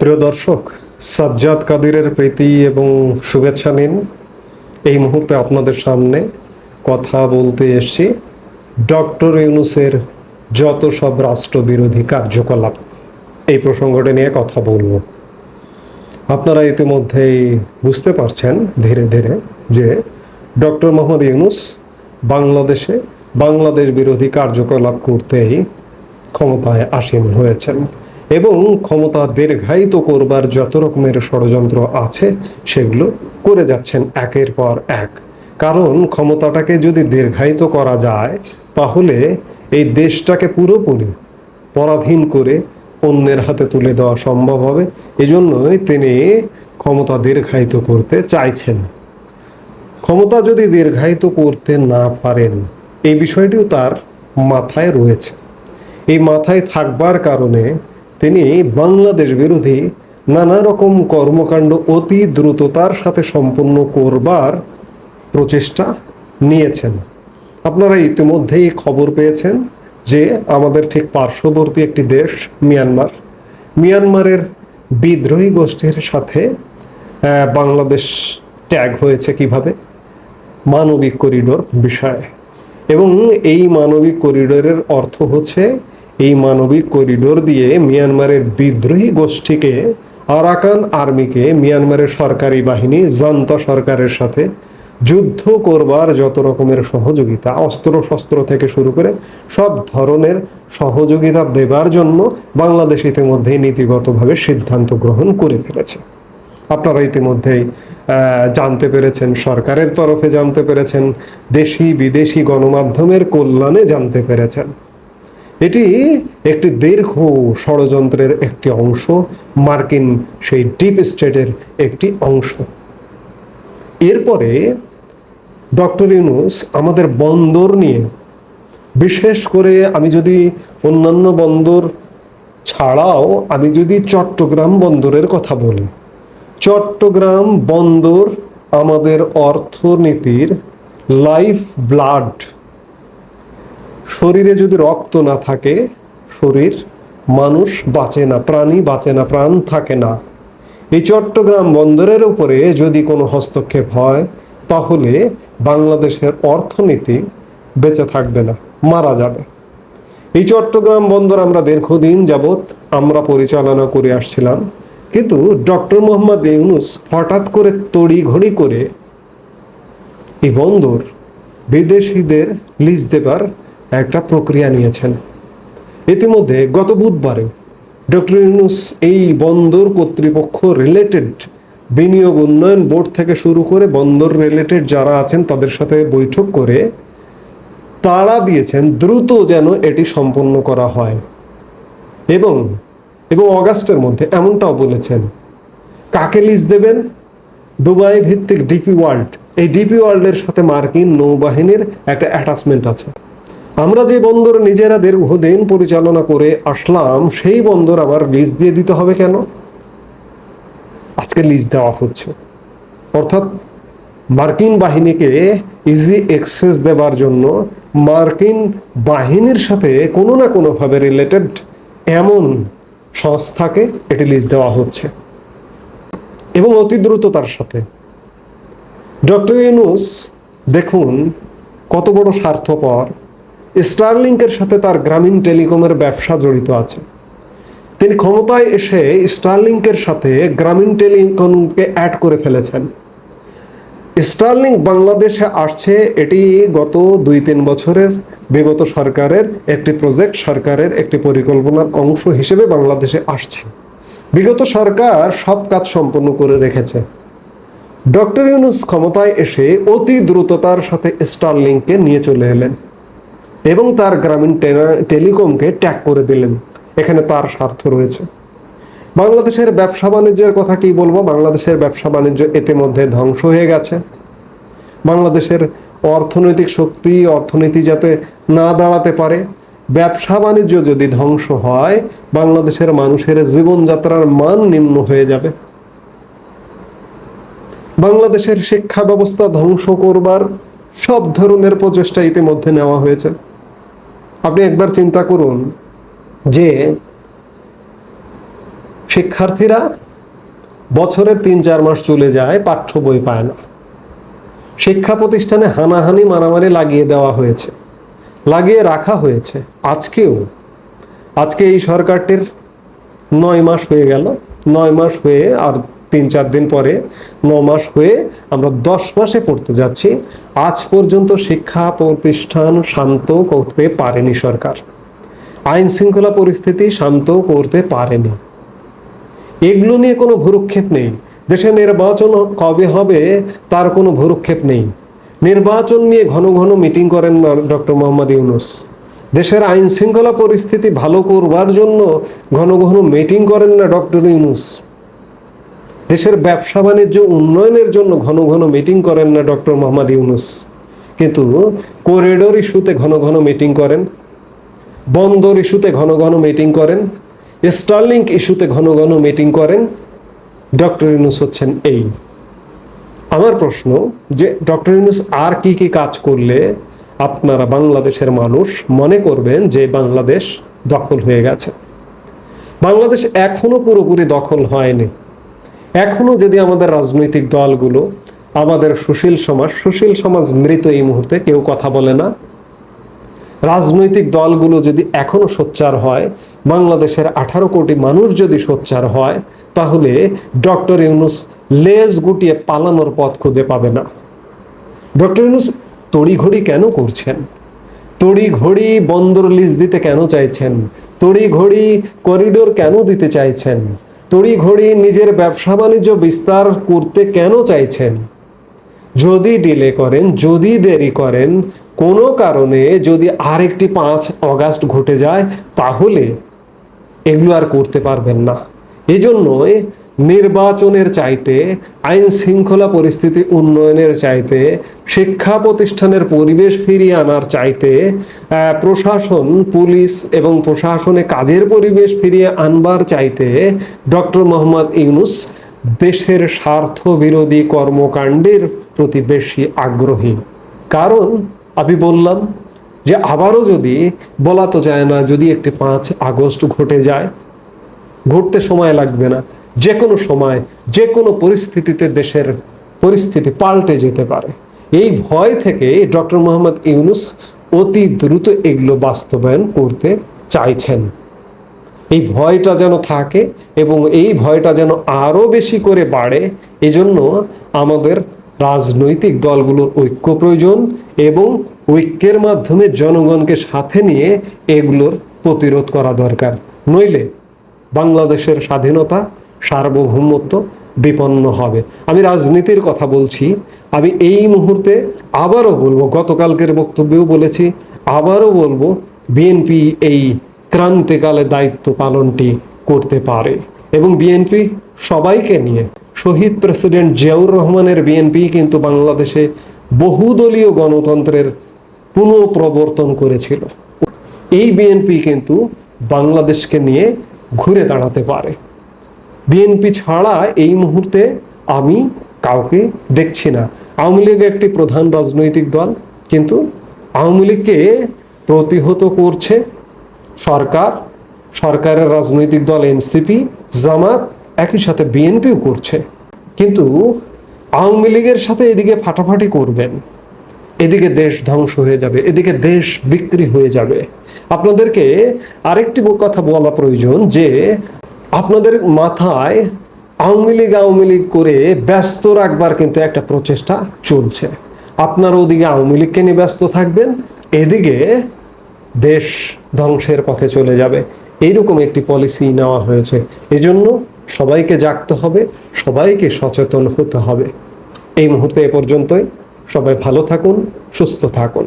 প্রিয় দর্শক, সাজ্জাদ কাদিরের প্রীতি এবং শুভেচ্ছা নিন। এই মুহূর্তে আপনাদের সামনে কথা বলতে এসেছি ডক্টর ইউনুসের যত সব রাষ্ট্রবিরোধী কার্যকলাপ। এই প্রসঙ্গটি নিয়ে কথা বলব। আপনারা ইতিমধ্যেই বুঝতে পারছেন ধীরে ধীরে যে ডক্টর মোহাম্মদ ইউনুস বাংলাদেশে বাংলাদেশ বিরোধী কার্যকলাপ করতেই ক্ষমতায় আসীন হয়েছেন। এবং ক্ষমতা দীর্ঘায়িত করবার যত রকমের ষড়যন্ত্র আছে, সেগুলো করে যাচ্ছেন একের পর এক। কারণ ক্ষমতাটাকে যদি দীর্ঘায়িত করা যায়, তাহলে এই দেশটাকে পুরোপুরি পরাধীন করে অন্যের হাতে তুলে দেওয়া সম্ভব হবে। এজন্যই তিনি ক্ষমতা দীর্ঘায়িত করতে চাইছেন। ক্ষমতা যদি দীর্ঘায়িত করতে না পারেন, এই বিষয়টিও তার মাথায় রয়েছে। এই মাথায় থাকবার কারণে তিনি বাংলাদেশ বিরোধী নানা রকম কর্মকাণ্ড অতি দ্রুততার সাথে সম্পন্ন করবার প্রচেষ্টা নিয়েছেন। আপনারা ইতিমধ্যেই খবর পেয়েছেন যে আমাদের ঠিক পার্শ্ববর্তী একটি দেশ, মিয়ানমার। মিয়ানমারের বিদ্রোহী গোষ্ঠীর সাথে বাংলাদেশ ট্যাগ হয়েছে কীভাবে? মানবিক করিডোর বিষয়ে। এবং এই মানবিক করিডোরের অর্থ হচ্ছে এই মানবিক করিডোর দিয়ে মিয়ানমারের বিদ্রোহী গোষ্ঠীকে, আরাকান আর্মিকে, মিয়ানমারের সরকারি বাহিনী, জান্তা সরকারের সাথে যুদ্ধ করবার যত রকমের সহযোগিতা অস্ত্র শস্ত্র থেকে শুরু করে সব ধরনের সহযোগিতা দেবার জন্য বাংলাদেশ ইতিমধ্যেই নীতিগতভাবে সিদ্ধান্ত গ্রহণ করে ফেলেছে। আপনারা ইতিমধ্যেই জানতে পেরেছেন, সরকারের তরফে জানতে পেরেছেন দেশি বিদেশি গণমাধ্যমের কল্যাণে জানতে পেরেছেন। এটি একটি দীর্ঘ ষড়যন্ত্রের একটি অংশ, মার্কিন সেই ডিপ স্টেটের একটি অংশ। এরপরে ডক্টর ইউনুস আমাদের বন্দর নিয়ে, বিশেষ করে আমি যদি অন্যান্য বন্দর ছাড়াও আমি যদি চট্টগ্রাম বন্দরের কথা বলি, চট্টগ্রাম বন্দর আমাদের অর্থনীতির লাইফ ব্লাড শরীরে যদি রক্ত না থাকে, শরীর মানুষ বাঁচে না, প্রাণী বাঁচে না, প্রাণ থাকে না। এই চট্টগ্রাম বন্দরের উপরে যদি কোনো হস্তক্ষেপ হয়, তাহলে বাংলাদেশের অর্থনীতি বেঁচে থাকবে না, মারা যাবে। এই চট্টগ্রাম বন্দর আমরা দীর্ঘদিন যাবৎ আমরা পরিচালনা করে আসছিলাম, কিন্তু ডক্টর মোহাম্মদ ইউনুস হঠাৎ করে তড়ি ঘড়ি করে এই বন্দর বিদেশিদের লিজ দেবার একটা প্রক্রিয়া নিয়েছেন। ইতিমধ্যে গত বুধবারে ডক্টর ইউনুস এই বন্দর কর্তৃপক্ষ রিলেটেড বিনিয়োগ উন্নয়ন বোর্ড থেকে শুরু করে বন্দর রিলেটেড যারা আছেন তাদের সাথে বৈঠক করে তাড়া দিয়েছেন দ্রুত যেন এটি সম্পন্ন করা হয়। এবং এবং অগাস্টের মধ্যে এমনটাও বলেছেন। কাকে লিজ দেবেন? দুবাই ভিত্তিক ডিপি ওয়ার্ল্ড এই ডিপি ওয়ার্ল্ডের সাথে মার্কিন নৌবাহিনীর একটা অ্যাটাচমেন্ট আছে। আমরা যে বন্দর নিজেরা দীর্ঘদিন পরিচালনা করে আসলাম, সেই বন্দর আবার লিজ দিয়ে দিতে হবে কেন? আজকে লিজ দেওয়া হচ্ছে। অর্থাৎ মার্কিন বাহিনীকে ইজি এক্সেস দেবার জন্য মার্কিন বাহিনীর সাথে কোনো না কোনোভাবে রিলেটেড এমন সংস্থাকে এটি লিজ দেওয়া হচ্ছে। এবং অতি দ্রুততার সাথে। ডক্টর ইউনুস, দেখুন কত বড় স্বার্থপর। স্টারলিংকের সাথে তার গ্রামীণ টেলিকমের ব্যবসা জড়িত আছে। তিনি ক্ষমতায় এসে স্টারলিংকের সাথে গ্রামীণ টেলিকমকে অ্যাড করে ফেলেছেন। স্টারলিংক বাংলাদেশে আসছে, এটি গত দুই তিন বছরের বিগত সরকারের একটি প্রজেক্ট সরকারের একটি পরিকল্পনার অংশ হিসেবে বাংলাদেশে আসছে। বিগত সরকার সব কাজ সম্পন্ন করে রেখেছে। ডক্টর ইউনুস ক্ষমতায় এসে অতি দ্রুততার সাথে স্টারলিংকে নিয়ে চলে এলেন। এবং তার গ্রামীণ টেলিকমকে ট্যাগ করে দিলেন। এখানে তার স্বার্থ রয়েছে। বাংলাদেশের ব্যবসা বাণিজ্যের কথা কি বলব, বাংলাদেশের ব্যবসা বাণিজ্য ইতিমধ্যে ধ্বংস হয়ে গেছে। বাংলাদেশের অর্থনৈতিক শক্তি, অর্থনীতি যাতে না দাঁড়াতে পারে, ব্যবসা বাণিজ্য যদি ধ্বংস হয়, বাংলাদেশের মানুষের জীবনযাত্রার মান নিম্ন হয়ে যাবে। বাংলাদেশের শিক্ষা ব্যবস্থা ধ্বংস করবার সব ধরনের প্রচেষ্টা ইতিমধ্যে নেওয়া হয়েছে। আপনি একবার চিন্তা করুন যে শিক্ষার্থীরা বছরের তিন, চার মাস চলে যায়, পাঠ্য বই পায় না। শিক্ষা প্রতিষ্ঠানে হানাহানি, মারামারি লাগিয়ে দেওয়া হয়েছে, লাগিয়ে রাখা হয়েছে। আজকেও, আজকে এই সরকারটির নয় মাস হয়ে গেল, নয় মাস হয়ে আর তিন চার দিন পরে, ন মাস হয়ে আমরা দশ মাসে পড়তে যাচ্ছি। আজ পর্যন্ত শিক্ষা প্রতিষ্ঠান শান্ত করতে পারেনি সরকার। আইন শৃঙ্খলা পরিস্থিতি শান্ত করতে পারেনি। এগুলো নিয়ে কোনো ভুরুক্ষেপ নেই। দেশে নির্বাচন কবে হবে তার কোনো ভুরুক্ষেপ নেই। নির্বাচন নিয়ে ঘন ঘন মিটিং করেন ডক্টর মোহাম্মদ ইউনুস। দেশের আইন শৃঙ্খলা পরিস্থিতি ভালো করবার জন্য ঘন ঘন মিটিং করেন না ডক্টর ইউনুস। দেশের ব্যবসা বাণিজ্য উন্নয়নের জন্য ঘন ঘন মিটিং করেন না ডক্টর মোহাম্মদ ইউনুস। কিন্তু করিডোর ইস্যুতে ঘন ঘন মিটিং করেন, বন্দর ইস্যুতে ঘন ঘন মিটিং করেন স্টারলিংক ইস্যুতে ঘন ঘন মিটিং করেন, ডক্টর ইউনুস হচ্ছেন এই। আমার প্রশ্ন যে ডক্টর ইউনুস আর কি কি কাজ করলে আপনারা বাংলাদেশের মানুষ মনে করবেন যে বাংলাদেশ দখল হয়ে গেছে? বাংলাদেশ এখনও পুরোপুরি দখল হয়নি। এখনও যদি আমাদের রাজনৈতিক দলগুলো, আমাদের সুশীল সমাজ সুশীল সমাজ মৃত এই মুহূর্তে কেউ কথা বলে না। রাজনৈতিক দলগুলো যদি এখনও সোচ্চার হয়, বাংলাদেশের আঠারো কোটি মানুষ যদি সোচ্চার হয়, তাহলে ডক্টর ইউনুস লেজ গুটিয়ে পালানোর পথ খুঁজে পাবে না। ডক্টর ইউনুস তড়িঘড়ি কেন করছেন? তড়িঘড়ি বন্দর লিজ দিতে কেন চাইছেন? তড়িঘড়ি করিডোর কেন দিতে চাইছেন? তড়িঘড়ি নিজের ব্যবসা বাণিজ্য বিস্তার করতে কেন চাইছেন? যদি ডিলে করেন, যদি দেরি করেন, কোনো কারণে যদি আরেকটি পাঁচ অগাস্ট ঘটে যায়, তাহলে এগুলো আর করতে পারবেন না। এজন্যই নির্বাচনের চাইতে আইন শৃঙ্খলা পরিস্থিতি উন্নয়নের চাইতে, শিক্ষা প্রতিষ্ঠানের পরিবেশ ফিরিয়ে আনার চাইতে প্রশাসন, পুলিশ এবং প্রশাসনে কাজের পরিবেশ ফিরিয়ে আনবার চাইতে ডক্টর মোহাম্মদ ইউনুস দেশের স্বার্থ বিরোধী কর্মকাণ্ডের প্রতি বেশি আগ্রহী। কারণ আমি বললাম যে আবারও যদি, বলা তো যায় না যদি একটি পাঁচ আগস্ট ঘটে যায়, ঘটতে সময় লাগবে না। যে কোনো সময় যে কোনো পরিস্থিতিতে দেশের পরিস্থিতি পাল্টে যেতে পারে। এই ভয় থেকে ডক্টর মোহাম্মদ ইউনুস অতি দ্রুত এগুলো বাস্তবায়ন করতে চাইছেন। এই ভয়টা যেন থাকে এবং এই ভয়টা যেন আরও বেশি করে বাড়ে, এজন্য আমাদের রাজনৈতিক দলগুলোর ঐক্য প্রয়োজন এবং ঐক্যের মাধ্যমে জনগণকে সাথে নিয়ে এগুলোর প্রতিরোধ করা দরকার। নইলে বাংলাদেশের স্বাধীনতা সার্বভৌমত্ব বিপন্ন হবে। আমি রাজনীতির কথা বলছি, আমি এই মুহূর্তে আবারও বলব, গতকালকের বক্তব্যেও বলেছি, আবারও বলব, বিএনপি এই ক্রান্তিকালে দায়িত্ব পালনটি করতে পারে এবং বিএনপি সবাইকে নিয়ে, শহীদ প্রেসিডেন্ট জিয়াউর রহমানের বিএনপি কিন্তু বাংলাদেশে বহুদলীয় গণতন্ত্রের পুনঃপ্রবর্তন করেছিল। এই বিএনপি কিন্তু বাংলাদেশকে নিয়ে ঘুরে দাঁড়াতে পারে। বিএনপি ছাড়া এই মুহূর্তে আমি কাউকে দেখছি না। আওয়ামী লীগ একটি প্রধান রাজনৈতিক দল, কিন্তু আওয়ামী লীগকে প্রতিহত করছে সরকার। সরকারের রাজনৈতিক দল এনসিপি জামাত, একই সাথে বিএনপিও করছে। কিন্তু আওয়ামী লীগের সাথে এদিকে ফাটাফাটি করবেন। এদিকে দেশ ধ্বংস হয়ে যাবে, এদিকে দেশ বিক্রি হয়ে যাবে। আপনাদেরকে আরেকটি কথা বলা প্রয়োজন যে আপনাদের মাথায় আওয়ামী লীগ আওয়ামী লীগ করে ব্যস্ত রাখবার কিন্তু একটা প্রচেষ্টা চলছে। আপনারা ওদিকে আওয়ামী লীগকে নিয়ে ব্যস্ত থাকবেন, এদিকে দেশ ধ্বংসের পথে চলে যাবে। এইরকম একটি পলিসি নেওয়া হয়েছে। এজন্য সবাইকে জাগতে হবে, সবাইকে সচেতন হতে হবে। এই মুহূর্তে এ পর্যন্তই। সবাই ভালো থাকুন, সুস্থ থাকুন।